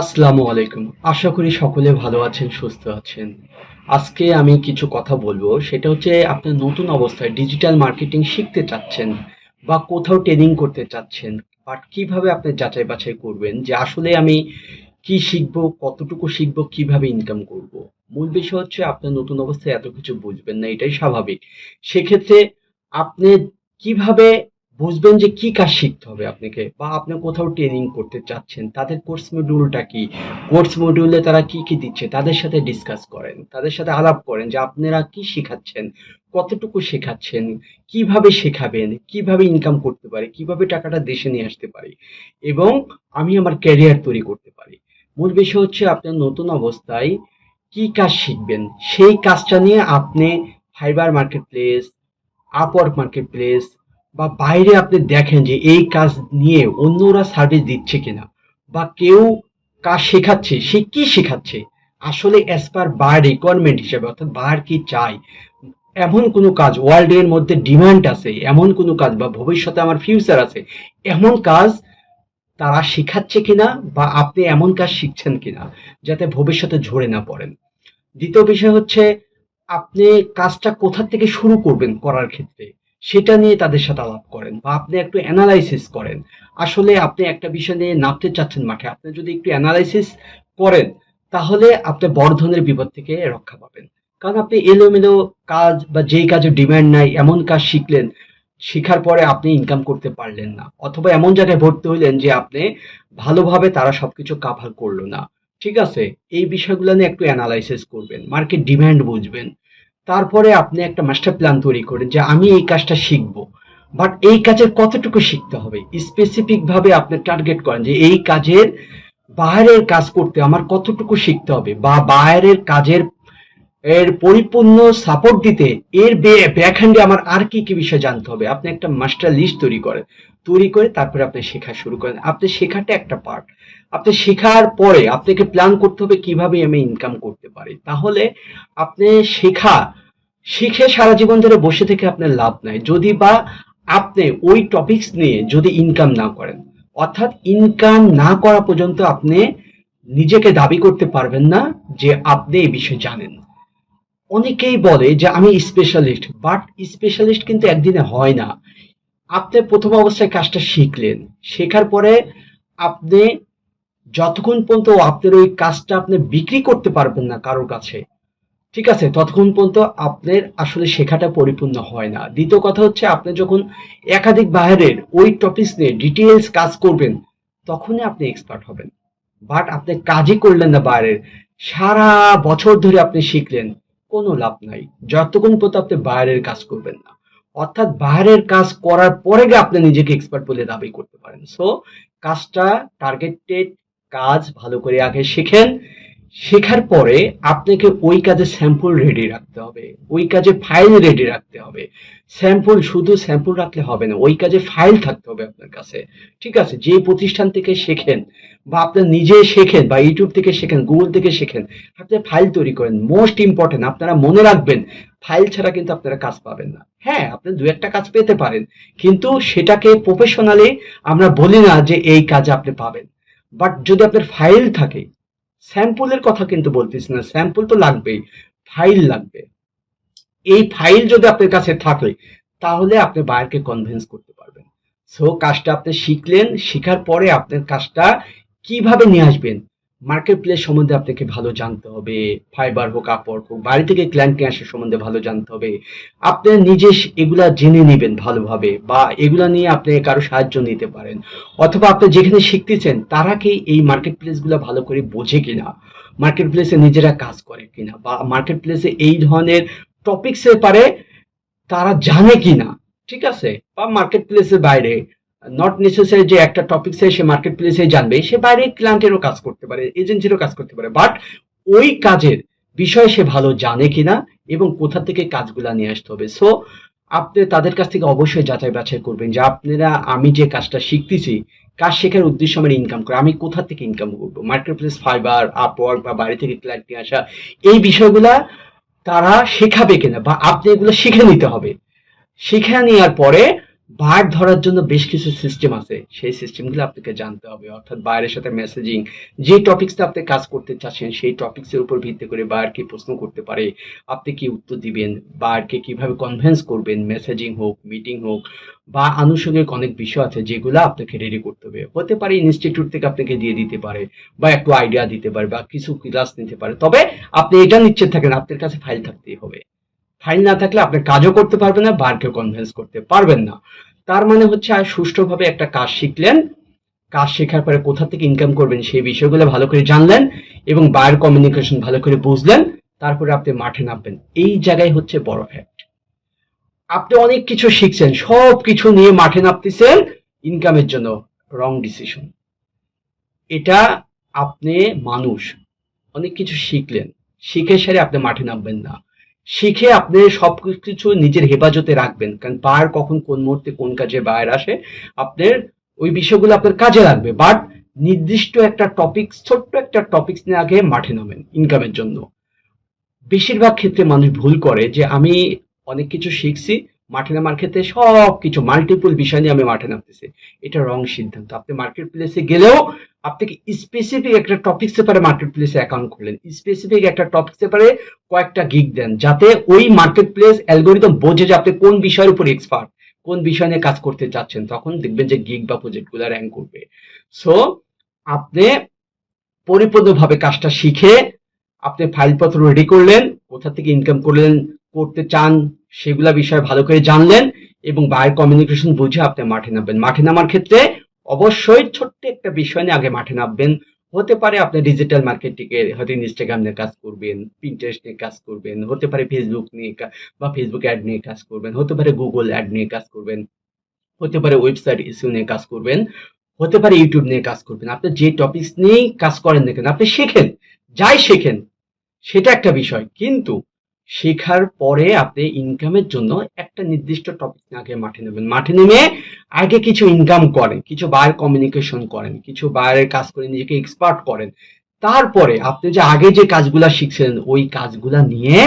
আসসালামু আলাইকুম। আশা করি সকলে ভালো আছেন, সুস্থ আছেন। আজকে আমি কিছু কথা বলব। সেটা হচ্ছে আপনার নতুন অবস্থায় ডিজিটাল মার্কেটিং শিখতে চাচ্ছেন বা কোথাও ট্রেনিং করতে চাচ্ছেন বাট কীভাবে আপনি যাচাই বাছাই করবেন যে আসলে আমি কি শিখব, কতটুকু শিখব, কীভাবে ইনকাম করব? মূল বিষয় হচ্ছে আপনার নতুন অবস্থায় এত কিছু বুঝবেন না, এটাই স্বাভাবিক। সেক্ষেত্রে আপনি কীভাবে বুঝবেন যে কি কাজ শিখতে হবে আপনাকে বা আপনি কোথাও ট্রেনিং করতে চাচ্ছেন, তাদের কোর্স মডিউলটা কি? কোর্স মডিউলে তারা কি কি দিচ্ছে? তাদের সাথে ডিসকাস করেন, তাদের সাথে আলাপ করেন যে আপনারা কি শেখাচ্ছেন, কতটুকু শেখাচ্ছেন, কীভাবে শেখাবেন, কীভাবে ইনকাম করতে পারি, কীভাবে টাকাটা দেশে নিয়ে আসতে পারি এবং আমি আমার ক্যারিয়ার তৈরি করতে পারি। মূল বিষয় হচ্ছে আপনার নতুন অবস্থায় কি কাজ শিখবেন? সেই কাজটা নিয়ে আপনি Fiverr marketplace Upwork marketplace বা বাইরে আপনি দেখেন যে এই কাজ নিয়ে অন্যরা সার্ভিস দিচ্ছে কিনা বা কেউ কাজ শেখাচ্ছে, সে কি শেখাচ্ছে? আসলে অ্যাজ পার বার রিকোয়ারমেন্ট হিসেবে, অর্থাৎ বার কি চাই? এমন কোনো কাজ ওয়ার্ল্ড এর মধ্যে ডিমান্ড আছে, এমন কোনো কাজ বা ভবিষ্যতে আমার ফিউচার আছে, এমন কাজ তারা শেখাচ্ছে কিনা বা আপনি এমন কাজ শিখছেন কিনা যাতে ভবিষ্যতে ঝরে না পড়েন? দ্বিতীয় বিষয় হচ্ছে, আপনি কাজটা কোথা থেকে শুরু করবেন করার ক্ষেত্রে? সেটা নিয়ে তাদের সাথে আলাপ করেন বা আপনি একটু অ্যানালাইসিস করেন। আসলে আপনি একটা বিষয় নিয়ে নামতে চাচ্ছেন মাঠে, আপনি যদি একটু অ্যানালাইসিস করেন, তাহলে আপনি বর্ধনের বিপদ থেকে রক্ষা পাবেন। কারণ আপনি এলোমেলো কাজ বা যেই কাজে ডিমান্ড নাই, এমন কাজ শিখলেন, শিখার পরে আপনি ইনকাম করতে পারলেন না। অথবা এমন জায়গায় ভর্তি হইলেন যে আপনি ভালোভাবে তারা সবকিছু কাভার করল না। ঠিক আছে? এই বিষয়গুলো নিয়ে একটু অ্যানালাইসিস করবেন মার্কেট ডিমান্ড বুঝবেন। তারপরে আপনি একটা মাস্টার প্ল্যান তৈরি করেন যে আমি এই কাজটা শিখব। বাট এই কাজের কতটুকু শিখতে হবে? স্পেসিফিক ভাবে আপনি টার্গেট করেন যে এই কাজের বাইরের কাজ করতে আমার কতটুকু শিখতে হবে বা বাইরের কাজের এর পরিপূর্ণ সাপোর্ট দিতে এর ব্যাকহ্যান্ডে আমার আর কি কি বিষয় জানতে হবে? আপনি একটা মাস্টার লিস্ট তৈরি করেন। তৈরি করে তারপরে আপনি শেখা শুরু করেন। আপনি শেখাটা একটা পার্ট আপনি শেখার পরে আপনাকে প্ল্যান করতে হবে কীভাবে আমি ইনকাম করতে পারি। তাহলে আপনি শেখা শিখে সারা জীবন ধরে বসে থেকে আপনার লাভ নাই। যদি বা আপনি ওই টপিকস নিয়ে যদি ইনকাম না করেন, অর্থাৎ ইনকাম না করা পর্যন্ত আপনি নিজেকে দাবি করতে পারবেন না যে আপনি এই বিষয়ে জানেন। অনেকেই বলে যে আমি স্পেশালিস্ট বাট স্পেশালিস্ট কিন্তু একদিনে হয় না। আপনি প্রথম অবস্থায় কাজটা শিখলেন। শেখার পরে আপনি যতক্ষণ পর্যন্ত আপনার ওই কাজটা আপনি বিক্রি করতে পারবেন না কারোর কাছে ঠিক আছে, ততক্ষণ পর্যন্ত আপনার আসলে শেখাটা পরিপূর্ণ হয় না। দ্বিতীয় কথা হচ্ছে, আপনি যখন একাধিক বাইরের ওই টপিক নিয়ে ডিটেলস কাজ করবেন, তখনই আপনি এক্সপার্ট হবেন। বাট আপনি কাজই করলেন না বাইরের সারা বছর ধরে আপনি শিখলেন, কোনো লাভ নাই। যতক্ষণ পর্যন্ত আপনি বাইরের কাজ করবেন না। অর্থাৎ বাইরের কাজ করার পরে আপনি নিজেকে এক্সপার্ট বলে দাবি করতে পারেন। সো কাজটা টার্গেটেড কাজ ভালো করে আগে শেখেন। শেখার পরে আপনাকে ওই কাজে স্যাম্পল রেডি রাখতে হবে। ওই কাজে ফাইল রেডি রাখতে হবে। স্যাম্পল শুধু স্যাম্পল রাখলে হবে না, ওই কাজে ফাইল থাকতে হবে আপনার কাছে। ঠিক আছে? যে প্রতিষ্ঠান থেকে শেখেন বা আপনার নিজে শেখেন বা ইউটিউব থেকে শেখেন গুগল থেকে শেখেন, আপনি ফাইল তৈরি করেন। মোস্ট ইম্পর্টেন্ট আপনারা মনে রাখবেন ফাইল ছাড়া কিন্তু আপনারা কাজ পাবেন না। হ্যাঁ আপনি দু একটা কাজ পেতে পারেন, কিন্তু সেটাকে প্রফেশনালি আমরা বলি না যে এই কাজ আপনি পাবেন। বাট যদি আপনার ফাইল থাকে স্যাম্পলের কথা কিন্তু বলতেছি না। স্যাম্পল তো লাগবেই, ফাইল লাগবে। এই ফাইল যদি আপনার কাছে থাকে, তাহলে আপনি বায়ারকে কনভিন্স করতে পারবেন। সো কাজটা আপনি শিখলেন, শেখার পরে আপনার কাজটা কীভাবে নিয়ে আসবেন মার্কেট প্লেস সম্বন্ধে আপনাকে ভালো জানতে হবে ফাইবার হোক আপওয়ার্ক হোক, বাড়ি থেকে ক্লায়েন্ট আসার সম্বন্ধে ভালো জানতে হবে। আপনি নিজে এগুলা জেনে নেবেন ভালোভাবে বা এগুলা নিয়ে আপনি কারও সাহায্য নিতে পারেন। অথবা আপনি যেখানে শিখতেছেন, তারা কি এই মার্কেট প্লেসগুলো ভালো করে বোঝে কিনা? মার্কেট প্লেসে নিজেরা কাজ করে কিনা? বা মার্কেট প্লেসে এই ধরনের টপিক্সের পারে তারা জানে কিনা? ঠিক আছে? বা মার্কেট প্লেসের বাইরে নট নেসেসারি যে একটা টপিক্সে সে মার্কেট প্লেসে জানবে, সে বাইরে ক্লায়েন্টেরও কাজ করতে পারে এজেন্সিরও কাজ করতে পারে বাট ওই কাজের বিষয়ে সে ভালো জানে কিনা এবং কোথা থেকে কাজগুলা নিয়ে আসতে হবে। সো আপনি তাদের কাছ থেকে অবশ্যই যাচাই বাছাই করবেন যে আপনারা, আমি যে কাজটা শিখতেছি, কাজ শেখার উদ্দেশ্য আমার ইনকাম করে, আমি কোথা থেকে ইনকাম করব? মার্কেট প্লেস ফাইবার আপওয়ার্ক বা বাইরে থেকে ক্লায়েন্ট নিয়ে আসা, এই বিষয়গুলা তারা শেখাবে কিনা বা আপনি এগুলো শিখে নিতে হবে। শিখে নেওয়ার পরে বায়ার ধরার জন্য বেশ কিছু সিস্টেম আছে। সেই সিস্টেমগুলো আপনাকে জানতে হবে। অর্থাৎ বায়ারের সাথে মেসেজিং যে টপিকসটা আপনি কাজ করতে চাচ্ছেন, সেই টপিকসের উপর ভিত্তি করে বায়ার কি প্রশ্ন করতে পারে, আপনি কি উত্তর দিবেন বায়ারকে কীভাবে কনভিন্স করবেন মেসেজিং হোক মিটিং হোক, বা আনুষঙ্গিক অনেক বিষয় আছে যেগুলো আপনাকে রেডি করতে হবে। হতে পারে ইনস্টিটিউট থেকে আপনাকে দিয়ে দিতে পারে, বা একটু আইডিয়া দিতে পারে, বা কিছু ক্লাস নিতে পারে। তবে আপনি এটা নিশ্চিত থাকেন, আপনার কাছে ফাইল থাকতেই হবে। ফাইল না থাকলে আপনি কাজও করতে পারবেন না বারকে কনভিন্স করতে পারবেন না। তার মানে হচ্ছে আর সুষ্ঠুভাবে একটা কাজ শিখলেন। কাজ শেখার পরে কোথা থেকে ইনকাম করবেন সেই বিষয়গুলো ভালো করে জানলেন এবং বায়ার কমিউনিকেশন ভালো করে বুঝলেন। তারপরে আপনি মাঠে নামবেন। এই জায়গায় হচ্ছে বড় ফ্যাক্ট আপনি অনেক কিছু শিখছেন, সব কিছু নিয়ে মাঠে নামতেছেন ইনকামের জন্য। রং ডিসিশন এটা আপনি মানুষ, অনেক কিছু শিখলেন। শিখে সেরে আপনি মাঠে নামবেন না। শিখে আপনি সব কিছু নিজের হেফাজতে রাখবেন। কারণ বায়ার কখন কোন মুহূর্তে কোন কাজে বায়ার আসে, আপনার ওই বিষয়গুলো আপনার কাজে লাগবে। বাট নির্দিষ্ট একটা টপিক ছোট্ট একটা টপিক্স নিয়ে আগে মাঠে নামেন ইনকামের জন্য। বেশিরভাগ ক্ষেত্রে মানুষ ভুল করে যে আমি অনেক কিছু শিখছি মাঠে নামার ক্ষেত্রে সব কিছু মাল্টিপল বিষয় নিয়ে আমি মাঠে নামতেছি। এটা রং সিদ্ধান্ত। আপনি মার্কেট প্লেসে গেলেও আপনাকে স্পেসিফিক একটা টপিক সেপারে মার্কেট প্লেসে অ্যাকাউন্ট করলেন স্পেসিফিক একটা টপিক সেপারে কয়েকটা গিগ দেন, যাতে ওই মার্কেট প্লেস অ্যালগোরিদম বোঝে যে আপনি কোন বিষয়ের উপর এক্সপার্ট কোন বিষয় নিয়ে কাজ করতে চাচ্ছেন। তখন দেখবেন যে গিগ বা প্রজেক্টগুলো র্যাঙ্ক করবে। সো আপনি পরিপূর্ণভাবে কাজটা শিখে আপনি ফাইলপত্র রেডি করলেন, কোথা থেকে ইনকাম করলেন করতে চান সেগুলা বিষয়ে ভালো করে জানলেন এবং বায়ার কমিউনিকেশন বুঝে আপনি মাঠে নামবেন। মাঠে নামার ক্ষেত্রে অবশ্যই ছোট্ট একটা বিষয় নিয়ে আগে মাঠে নামবেন। হতে পারে আপনি ডিজিটাল মার্কেটিংয়ে হয়তো ইনস্টাগ্রাম নিয়ে কাজ করবেন পিন্টারেস্ট নিয়ে কাজ করবেন, হতে পারে ফেসবুক নিয়ে বা ফেসবুক অ্যাড নিয়ে কাজ করবেন, হতে পারে গুগল অ্যাড নিয়ে কাজ করবেন, হতে পারে ওয়েবসাইট ইস্যু নিয়ে কাজ করবেন, হতে পারে ইউটিউব নিয়ে কাজ করবেন। আপনি যে টপিকস নিয়েই কাজ করেন না কেন, আপনি শেখেন, যাই শেখেন, সেটা একটা বিষয়। কিন্তু শেখার পরে আপনি ইনকামের জন্য একটা নির্দিষ্ট টপিক আগে মাঠে নেবেন। মাঠে নেমে আগে কিছু ইনকাম করেন, কিছু বায়ার কমিউনিকেশন করেন, কিছু বায়ারের কাজ করে নিজেকে এক্সপার্ট করেন। তারপরে আপনি যে আগে যে কাজগুলা শিখছিলেন, ওই কাজগুলা নিয়ে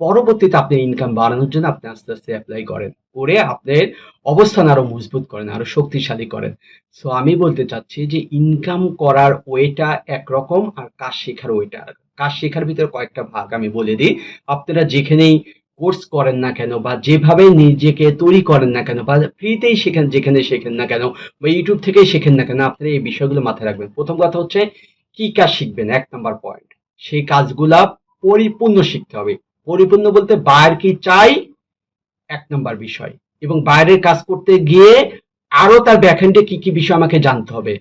পরবর্তীতে আপনি ইনকাম বাড়ানোর জন্য আপনি আস্তে আস্তে অ্যাপ্লাই করেন। করে আপনার অবস্থান আরও মজবুত করেন, আরও শক্তিশালী করেন। সো আমি বলতে চাচ্ছি যে ইনকাম করার ওয়েটা একরকম আর কাজ শেখার ওয়েটা আর কাজ শেখার ভিতরে কয়েকটা ভাগ আমি বলে দিই। আপনারা যেখানেই কোর্স করেন না কেন বা যেভাবে নিজেকে তৈরি করেন না কেন বা ফ্রিতেই শেখেন, যেখানে শেখেন না কেন বা ইউটিউব থেকেই শেখেন না কেন, আপনারা এই বিষয়গুলো মাথায় রাখবেন। প্রথম কথা হচ্ছে, কি কাজ শিখবেন? এক নাম্বার পয়েন্ট সেই কাজগুলা পরিপূর্ণ শিখতে হবে। পরিপূর্ণ বলতে বায়ার কি চাই? এক নাম্বার বিষয়। এবং বাইরের কাজ করতে গিয়ে আরও তার ব্যাকএন্ডে কি কি বিষয় আমাকে জানতে হবে।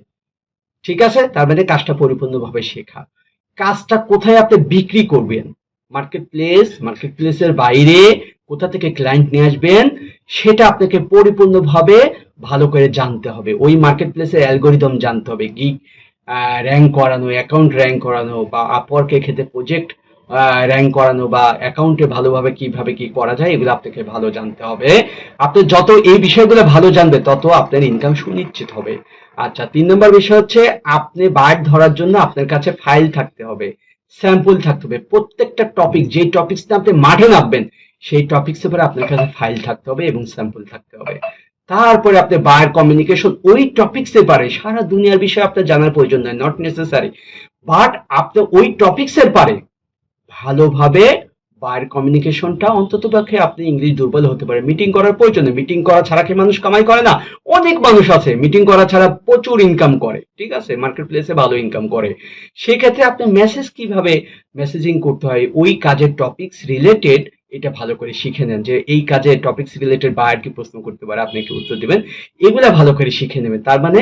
ঠিক আছে? তার মানে কাজটা পরিপূর্ণভাবে শেখা। কাজটা কোথায় আপনি বিক্রি করবেন? মার্কেট প্লেস মার্কেট প্লেসের বাইরে কোথা থেকে ক্লায়েন্ট নিয়ে আসবেন, সেটা আপনাকে পরিপূর্ণভাবে ভালো করে জানতে হবে। ওই মার্কেট প্লেসের অ্যালগোরিদম জানতে হবে। গিগ র্যাঙ্ক করানো অ্যাকাউন্ট র্যাঙ্ক করানো বা আপওয়ার্কের ক্ষেত্রে প্রজেক্ট র্যাঙ্ক করানো বা অ্যাকাউন্টে ভালোভাবে কীভাবে কি করা যায়, এগুলো আপনাকে ভালো জানতে হবে। আপনি যত এই বিষয়গুলো ভালো জানবে, তত আপনার ইনকাম সুনিশ্চিত হবে। আচ্ছা তিন নম্বর বিষয় হচ্ছে, আপনি বায়ার ধরার জন্য আপনার কাছে ফাইল থাকতে হবে স্যাম্পল থাকতে হবে। প্রত্যেকটা টপিক যে টপিকস আপনি মাঠে নামবেন, সেই টপিক্স উপরে আপনার কাছে ফাইল থাকতে হবে এবং স্যাম্পল থাকতে হবে। তারপরে আপনি বায়ার কমিউনিকেশন ওই টপিক্সে পারে। সারা দুনিয়ার বিষয়ে আপনার জানার প্রয়োজন নয় নট নেসেসারি বাট আপনি ওই টপিক্সের পারে। ভালোভাবে বায়ার কমিউনিকেশনটা অন্তত পক্ষে আপনি ইংলিশ দুর্বল হতে পারে। মিটিং করার প্রয়োজন মিটিং করা ছাড়া কি মানুষ কামাই করে না? অনেক মানুষ আছে মিটিং করা ছাড়া প্রচুর ইনকাম করে, ঠিক আছে? মার্কেট প্লেসে ভালো ইনকাম করে। সেক্ষেত্রে আপনি মেসেজ কীভাবে মেসেজিং করতে হয়? ওই কাজের টপিকস রিলেটেড এটা ভালো করে শিখে নেন যে এই কাজে টপিকস রিলেটেড বায়ার কি প্রশ্ন করতে পারে, আপনি কি উত্তর দিবেন। এগুলা ভালো করে শিখে নেবেন। তার মানে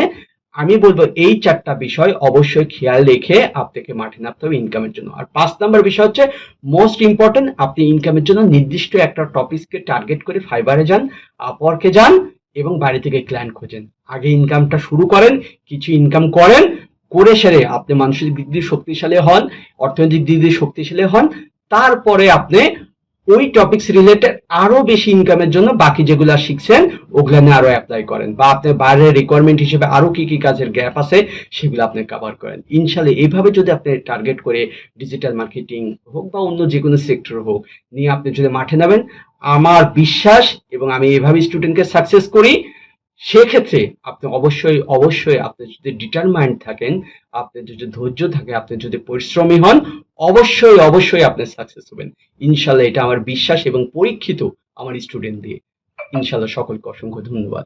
আমি বলব এই চারটা বিষয় অবশ্যই খেয়াল রেখে আপনাকে মাঠে নামতে হবে ইনকামের জন্য। আর পাঁচ নাম্বার বিষয় হচ্ছে মোস্ট ইম্পর্টেন্ট আপনি ইনকামের জন্য নির্দিষ্ট একটা টপিককে টার্গেট করে ফাইবারে যান আপওয়ার্কে যান এবং বাইরে থেকে ক্লায়েন্ট খোঁজেন। আগে ইনকামটা শুরু করেন, কিছু ইনকাম করেন, করে সেরে আপনি মানসিক দিক দিয়ে শক্তিশালী হন, অর্থনৈতিক দিক দিয়ে শক্তিশালী হন, তারপরে আপনি ওই টপিকস রিলেটেড আরও বেশি ইনকামের জন্য বাকি যেগুলো শিখছেন, ওগুলো নিয়ে আরও অ্যাপ্লাই করেন। বা আপনার বাইরের রিকোয়ারমেন্ট হিসেবে আরও কি কি কাজের গ্যাপ আছে, সেগুলো আপনি কভার করেন। ইনশাল্লাহ এইভাবে যদি আপনি টার্গেট করে ডিজিটাল মার্কেটিং হোক বা অন্য যে কোনো সেক্টর হোক, নিয়ে আপনি যদি মাঠে নামেন, আমার বিশ্বাস এবং আমি এভাবে স্টুডেন্টকে সাকসেস করি সেক্ষেত্রে আপনি অবশ্যই অবশ্যই আপনি যদি ডিটারমাইন্ড থাকেন, আপনি যদি ধৈর্য থাকে আপনি যদি পরিশ্রমী হন, অবশ্যই অবশ্যই আপনি সাকসেস হবেন। ইনশাল্লাহ এটা আমার বিশ্বাস এবং পরীক্ষিত আমার স্টুডেন্ট দিয়ে। ইনশাল্লাহ সকলকে অসংখ্য ধন্যবাদ।